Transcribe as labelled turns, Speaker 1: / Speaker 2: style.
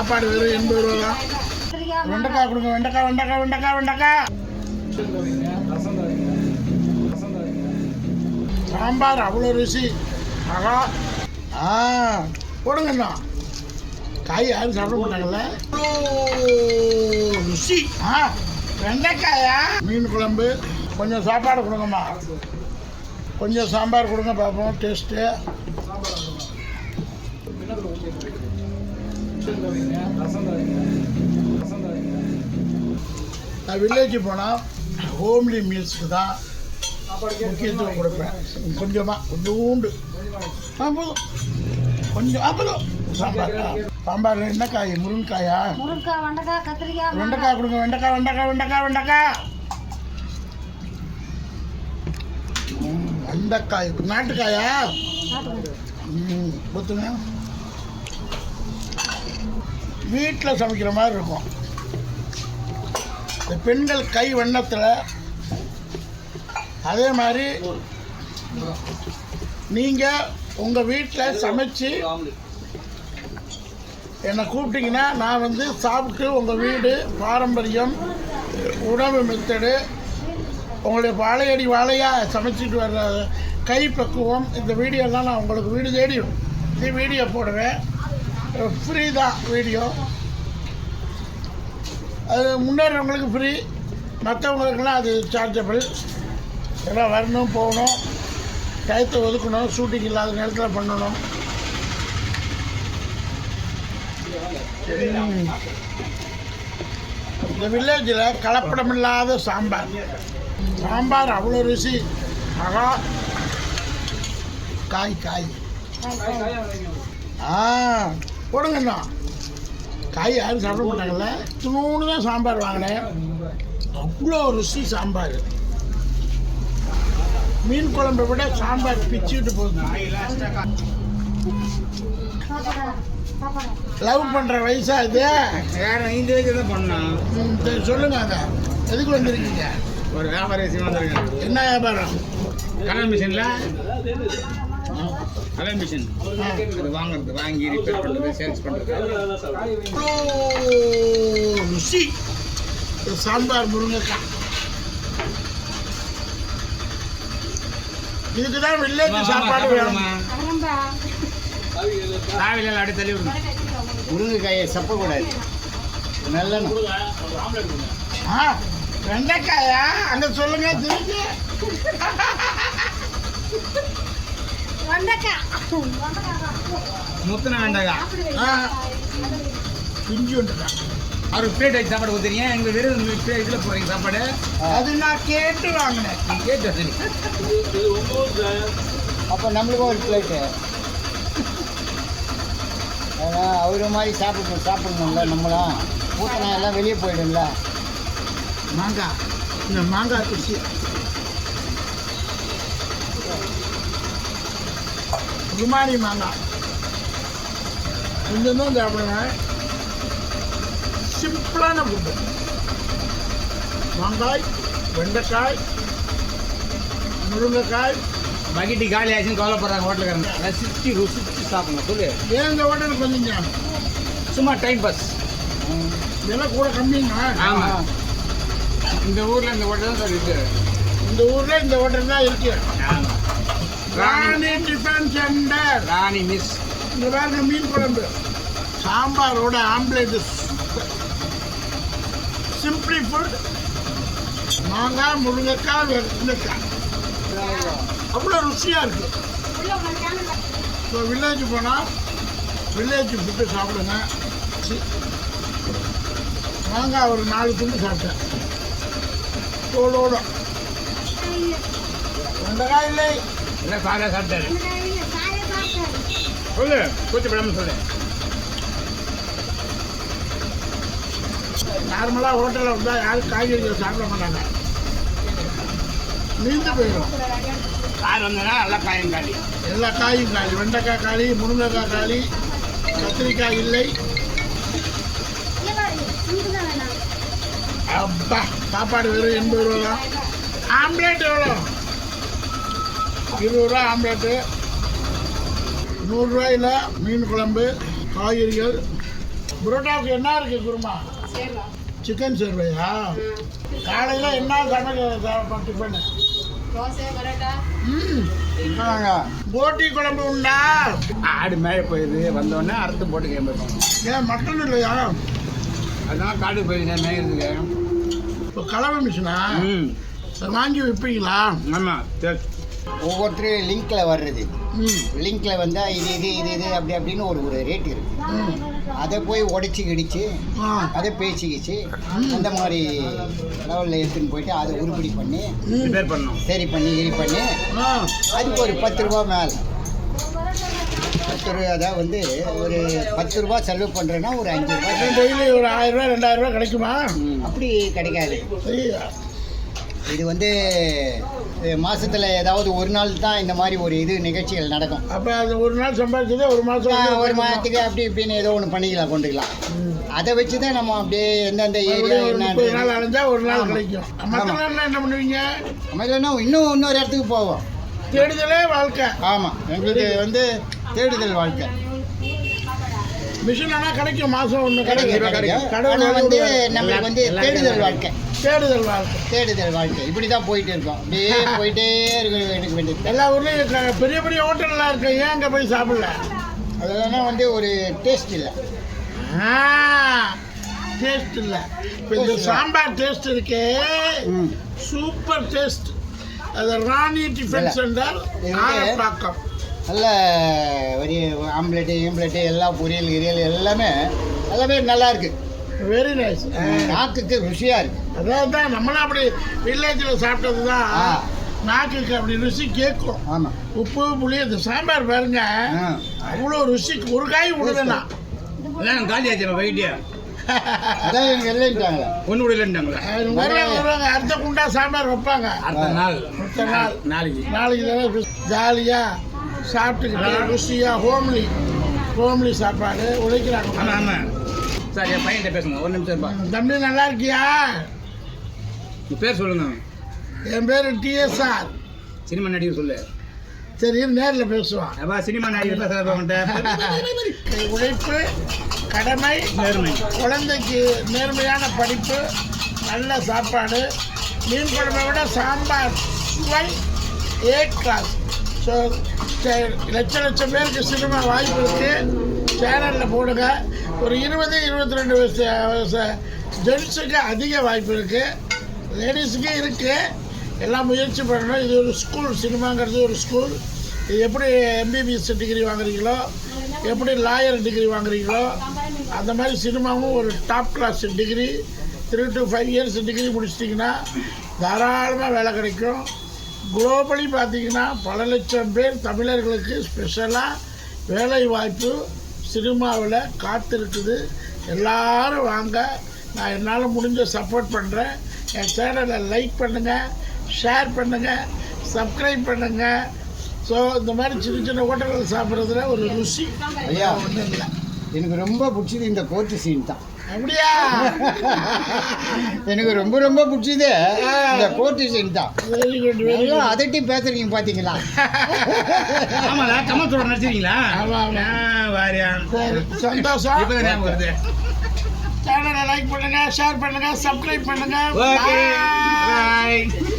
Speaker 1: சாப்பாடு வெறும் எண்பது ரூபா தான். வெண்டைக்காய் கொடுங்க வெண்டைக்காய் வெண்டைக்காய் வெண்டைக்காய் வெண்டைக்காய். சாம்பார் அவ்வளோ ருசி. ஆகா ஆ போடுங்கண்ணா. காய் யாரும் சாப்பிட மாட்டாங்கல்ல? ருசி. ஆ வெண்டைக்காயா? மீன் குழம்பு. கொஞ்சம் சாப்பாடு கொடுங்கம்மா. கொஞ்சம் சாம்பார் கொடுங்க பார்ப்போம் டேஸ்ட்டு. நான் வில்லேஜ் போனால் ஹோம்லி மீல்ஸ்க்கு தான் முக்கியத்துவம் கொடுப்பேன். கொஞ்சமாக கொஞ்சோண்டு. போதும். கொஞ்சம் போதும். சாம்பார். சாம்பார் என்ன காய்? முருங்கைக்காயா?
Speaker 2: முருங்கைக்காய் வெண்டைக்காய் கத்திரிக்காய்
Speaker 1: வெண்டைக்காய் கொடுங்க வெண்டைக்காய் வெண்டைக்காய் வெண்டைக்காய் வெண்டைக்காய். வெண்டைக்காய். நாட்டுக்காயா? ஊற்றுங்க வீட்டில் சமைக்கிற மாதிரி இருக்கும். இந்த பெண்கள் கை வண்ணத்தில் அதே மாதிரி நீங்கள் உங்கள் வீட்டில் சமைச்சு என்னை கூப்பிட்டிங்கன்னா நான் வந்து சாப்பிட்டு உங்கள் வீடு பாரம்பரியம் உணவு மெத்தடு உங்களுடைய வாழையடி வாழையாக சமைச்சிட்டு வர்ற கை பக்குவம் இந்த வீடியோலாம் நான் உங்களுக்கு வீடு தேடி இந்த வீடியோ போடுவேன். ஃப்ரீ தான் வீடியோ அது முன்னேறவங்களுக்கு ஃப்ரீ மற்றவங்களுக்குலாம் அது சார்ஜபிள் எல்லாம் வரணும் போகணும் டயத்தை ஒதுக்கணும் ஷூட்டிங் இல்லாத நேரத்தில் பண்ணணும். இந்த வில்லேஜில் கலப்படமில்லாத சாம்பார். சாம்பார் அவ்வளோ ருசி. ஆகா காய் காய். ஆ. போடுங்கண்ணா. காய் யாரும் சாப்பிட மாட்டாங்கல்ல? துணூன்னு தான் சாம்பார் வாங்கினேன். அவ்வளோ ருசி சாம்பார். மீன் குழம்பை விட சாம்பார் பிச்சுக்கிட்டு போகுது லவ் பண்ணுற வயசா இது?
Speaker 3: வேற இந்த இதுக்கு தான் பண்ணோம்.
Speaker 1: சொல்லுங்க அதை எதுக்கு வந்திருக்கீங்க?
Speaker 3: ஒரு வியாபார விஷயம் வந்திருக்கேன்.
Speaker 1: என்ன வியாபாரம்?
Speaker 3: கலர் மிஷினில். கலர் மிஷின் இது வாங்குறது வாங்கி ரிப்பேர் பண்ணுறது சேல்ஸ் பண்ணுறது
Speaker 1: ருசி. ஒரு சாம்பார் முருங்கைக்காய். இதுக்கு தான் வில்லேஜ் சாப்பாடு வேணும்.
Speaker 3: சாவில அப்படியே தள்ளி விடுங்க
Speaker 4: முருங்கைக்காயை சப்பக்கூடாது. நல்லெண்ணெய்.
Speaker 1: ஆ வெண்டைக்காயா? அங்க சொல்லுங்க திருப்பி.
Speaker 3: முத்துன வேண்டாங்க
Speaker 1: ஆ பிஞ்சு வந்துட்டான்
Speaker 3: அவர் பிளேட் வச்சு சாப்பாடு ஊற்றுறீங்க எங்கள் வெறும் இதில் போகிறீங்க சாப்பாடு
Speaker 1: அது நான் கேட்டு வாங்கினேன்
Speaker 3: கேட்டு சரி
Speaker 4: அப்போ நம்மளுக்கும் ஒரு பிளேட்டு ஏன்னா அவரு மாதிரி சாப்பிடணும் சாப்பிடணும்ல நம்மளும் ஊற்றினா எல்லாம் வெளியே போயிடும்ல
Speaker 1: மாங்காய் இந்த மாங்காய் ருசி குமாரி மாங்காய் கொஞ்சம் தான் சாப்பிடுவேன் சிம்பிளான ஃபுட்டு மாங்காய் வெண்டைக்காய் முருங்கைக்காய்.
Speaker 3: பக்கெட்டு காலி ஆச்சுன்னு கவலைப்படுறாங்க ஹோட்டலுக்காரங்க ரசிச்சு ருசிச்சு சாப்பிடணும் சொல்லு.
Speaker 1: ஏன் இந்த ஹோட்டலுக்கு வந்தீங்க
Speaker 3: சும்மா டைம் பாஸ்.
Speaker 1: விலை கூட கம்மிங்க.
Speaker 3: ஆமாம் இந்த ஊரில் இந்த ஹோட்டல் தான் சார் இருக்கு.
Speaker 1: இந்த ஊரில் இந்த ஹோட்டல் தான் இருக்கு.
Speaker 3: ஆமாம் Rani.
Speaker 1: Tiffin centre.
Speaker 3: Rani miss.
Speaker 1: இந்த பாருங்க மீன் குழம்பு. சாம்பாரோட ஆம்லேட். சிம்பிளி ஃபுட் மாங்காய் முருங்கைக்காய் வெண்டைக்காய். அவ்வளோ ருசியாக இருக்கு. இப்போ வில்லேஜ் போனால் வில்லேஜ் ஃபுட்டு சாப்பிடுங்க. மாங்காய் ஒரு நாலு துண்டு சாப்பிட்டேன். தோலோட. வெண்டைக்காய் இல்லை.
Speaker 3: எல்லாம் சாதா சாப்பிட்டாரு? சொல்லு கூச்சப்படாமல் சொல்லு.
Speaker 1: நார்மலாக ஹோட்டலில் வந்தால் யாரும் காய்கறிகள் சாப்பிட மாட்டாங்க. நீந்து போயிடும்
Speaker 3: யார் வந்தனா நல்லா காயம் காலி.
Speaker 1: எல்லா காயும் காலி. வெண்டைக்காய் காலி முருங்கைக்காய் காலி கத்திரிக்காய் இல்லை. அப்பா சாப்பாடு வெறும் எண்பது ரூபா தான் ஆம்லேட் எவ்வளோ? இருபது ரூபா ஆம்லேட்டு நூறுரூவாயில் மீன் குழம்பு காய்கறிகள். புரோட்டாவுக்கு என்ன இருக்கு குருமா? சிக்கன் சேர்வையா? காலையில் என்ன சமைக்க டிஃபன்? போட்டி குழம்பு உண்டா?
Speaker 3: ஆடு மேலே போயிடுது வந்தோடனே அறுத்து போட்டு கிளம்பிருப்பாங்க
Speaker 1: ஏன் மட்டன் இல்லையா?
Speaker 3: அதனால காடு போயிருந்தேன் மேய்கிறதுக்கு
Speaker 1: இப்போ கலவை மிஷினா?
Speaker 3: ம்.
Speaker 1: வாங்கி விற்பீங்களா
Speaker 3: ஆமாம் சரி
Speaker 4: ஒவ்வொருத்தரும் லிங்க்ல வர்றது.
Speaker 1: ம்.
Speaker 4: லிங்க்ல வந்தா இது இது இது இது அப்படி அப்படின்னு ஒரு ஒரு ரேட் இருக்கு.
Speaker 1: ம்.
Speaker 4: அதை போய் உடைச்சி கிடிச்சு அதை பேசிக்கிச்சு அந்த மாதிரி லெவலில் எடுத்துன்னு போயிட்டு அதை உருப்படி பண்ணி சரி பண்ணி இது பண்ணி அதுக்கு ஒரு பத்து ரூபா மேலே. பத்து ரூபா தான் வந்து ஒரு பத்து ரூபா செலவு பண்ணுறேன்னா ஒரு அஞ்சு ரூபாய்
Speaker 1: டெய்லி ஒரு ஆயிரம் ரூபாய் ரெண்டாயிரம் ரூபாய் கிடைக்குமா?
Speaker 4: அப்படி கிடைக்காது.
Speaker 1: சரியா
Speaker 4: இது வந்து மாசத்துல ஏதாவது ஒரு நாள் தான் இந்த மாதிரி ஒரு இது நிகழ்ச்சிகள் நடக்கும்.
Speaker 1: அப்போ அது ஒரு நாள் சம்பாதிச்சதே ஒரு மாதம்
Speaker 4: ஒரு மாதத்துக்கு அப்படி இப்படின்னு ஏதோ ஒன்று பண்ணிக்கலாம் கொண்டுக்கலாம். அதை வச்சு தான் நம்ம அப்படியே எந்தெந்த ஏரியா
Speaker 1: முப்பது நாள்
Speaker 4: என்ன
Speaker 1: அலைஞ்சா ஒரு நாள். கிடைக்கும். என்ன பண்ணுவீங்க?
Speaker 4: இல்லைன்னா இன்னும் இன்னொரு இடத்துக்கு போவோம்.
Speaker 1: தேடுதலே வாழ்க்கை.
Speaker 4: ஆமாம் எங்களுக்கு வந்து தேடுதல் வாழ்க்கை.
Speaker 1: மிஷின் ஆனால் கிடைக்கும் மாதம் ஒன்று
Speaker 4: கிடைக்கும்.
Speaker 1: கடவுள்
Speaker 4: வந்து. நம்மளுக்கு வந்து தேடுதல் வாழ்க்கை.
Speaker 1: தேடுதல் வாழ்க்கை.
Speaker 4: தேடுதல் வாழ்க்கை. இப்படி தான் போயிட்டு இருக்கோம். அப்படியே போயிட்டே இருக்க இருக்க வேண்டியது.
Speaker 1: எல்லா ஊர்லேயும் பெரிய பெரிய ஹோட்டல்லாம் இருக்கு ஏன் அங்கே போய் சாப்பிடல?
Speaker 4: அதெல்லாம் வந்து ஒரு டேஸ்ட் இல்லை.
Speaker 1: டேஸ்ட் இல்லை. இப்போ இந்த. சாம்பார் டேஸ்ட் இருக்கே. சூப்பர் டேஸ்ட் அது ராணி டிஃபன். சென்டர் ஆரப்பாக்கம்.
Speaker 4: நல்ல ஒரு ஆம்லெட்டு ஈம்லெட்டு எல்லா பொரியல் கிரியல் எல்லாமே எல்லாமே நல்லா இருக்கு.
Speaker 1: வெரி நைஸ்
Speaker 4: நாக்குக்கு ருசியா இருக்கு.
Speaker 1: அதாவது தான் நம்மளும் அப்படி வில்லேஜில் சாப்பிட்டது தான். நாக்குக்கு அப்படி ருசி கேட்கும்.
Speaker 4: ஆமா.
Speaker 1: உப்பு புளி இந்த சாம்பார் பாருங்க. அவ்வளோ ருசி ஒரு காய் விடுவேண்ணா
Speaker 3: எல்லாம் காலி ஆச்சு வைட்டியா
Speaker 4: அதான் இவங்க இல்லைன்ட்டாங்க
Speaker 3: ஒன்று கூட இல்லைன்ட்டாங்களா.
Speaker 1: வருவாங்க வருவாங்க. அடுத்த குண்டா சாம்பார் வைப்பாங்க.
Speaker 3: அடுத்த நாள்.
Speaker 1: அடுத்த நாள்.
Speaker 3: நாளைக்கு.
Speaker 1: நாளைக்கு தானே ஜாலியாக சாப்பிட்டுக்கிட்டு ருசியாக ஹோம்லி ஹோம்லி சாப்பாடு உழைக்கிறாங்க.
Speaker 3: ஆமாம் சார் என் பையன்கிட்ட பேசுங்க. ஒரு நிமிஷம்
Speaker 1: தம்பி நல்லா இருக்கியா?
Speaker 3: பேர் சொல்லுங்க.
Speaker 1: என் பேர் டிஎஸ்ஆர்.
Speaker 3: சினிமா நடிகர் சொல்லு.
Speaker 1: சரி நேரில் பேசுவான்
Speaker 3: அப்பா சினிமா நடிகர் பேசுகிறப்ப
Speaker 1: உழைப்பு கடமை
Speaker 3: நேர்மை.
Speaker 1: குழந்தைக்கு நேர்மையான படிப்பு நல்ல சாப்பாடு மீன் குழம்பை விட சாம்பார் சுவை ஏ கிளாஸ் ஸோ லட்ச லட்சம் பேருக்கு சினிமா வாய்ப்பு இருக்குது சேனலில் போடுங்க. ஒரு இருபது இருபத்தி ரெண்டு வயசு வயசு ஜென்ஸுக்கு அதிக வாய்ப்பு இருக்குது லேடிஸுக்கு இருக்குது எல்லாம் முயற்சி பண்ணணும். இது ஒரு ஸ்கூல் சினிமாங்கிறது ஒரு ஸ்கூல் இது எப்படி எம்பிபிஎஸ் டிகிரி வாங்குறீங்களோ எப்படி லாயர் டிகிரி வாங்குறீங்களோ அந்த மாதிரி சினிமாவும் ஒரு top class degree three to five years degree முடிச்சிட்டிங்கன்னா தாராளமாக வேலை கிடைக்கும். குளோபலி பார்த்தீங்கன்னா பல லட்சம் பேர் தமிழர்களுக்கு ஸ்பெஷலாக வேலை வாய்ப்பு சினிமாவில் காத்திருக்குது. எல்லாரும் வாங்க. நான் என்னால் முடிஞ்ச சப்போர்ட் பண்ணுறேன் என் சேனலை லைக் பண்ணுங்கள் ஷேர் பண்ணுங்கள் சப்ஸ்கிரைப் பண்ணுங்கள் ஸோ இந்த மாதிரி சின்ன சின்ன ஹோட்டல்கள் சாப்பிட்றதுல ஒரு ருசி.
Speaker 4: ஐயா.
Speaker 1: ஒன்றும் இல்லை
Speaker 4: எனக்கு ரொம்ப பிடிச்சது இந்த கோர்ட்டு சீன் தான்.
Speaker 1: அப்படியா?
Speaker 4: எனக்கு ரொம்ப ரொம்ப பிடிச்சது. இந்த கோர்ட்டு சீன் தான்.
Speaker 1: குட்
Speaker 4: அதட்டி பேசுறீங்க பாத்தீங்களா?
Speaker 3: ஆமாடா கமலத்தோட நடிச்சிருக்கீங்களா?
Speaker 1: ஆமா, ஆமா.
Speaker 3: வாரியா.
Speaker 1: சந்தோஷம்.
Speaker 3: இப்போ ஞாபகம் வருது.
Speaker 1: சேனலை லைக் பண்ணுங்க ஷேர் பண்ணுங்க சப்ஸ்கிரைப் பண்ணுங்க.
Speaker 3: பாய்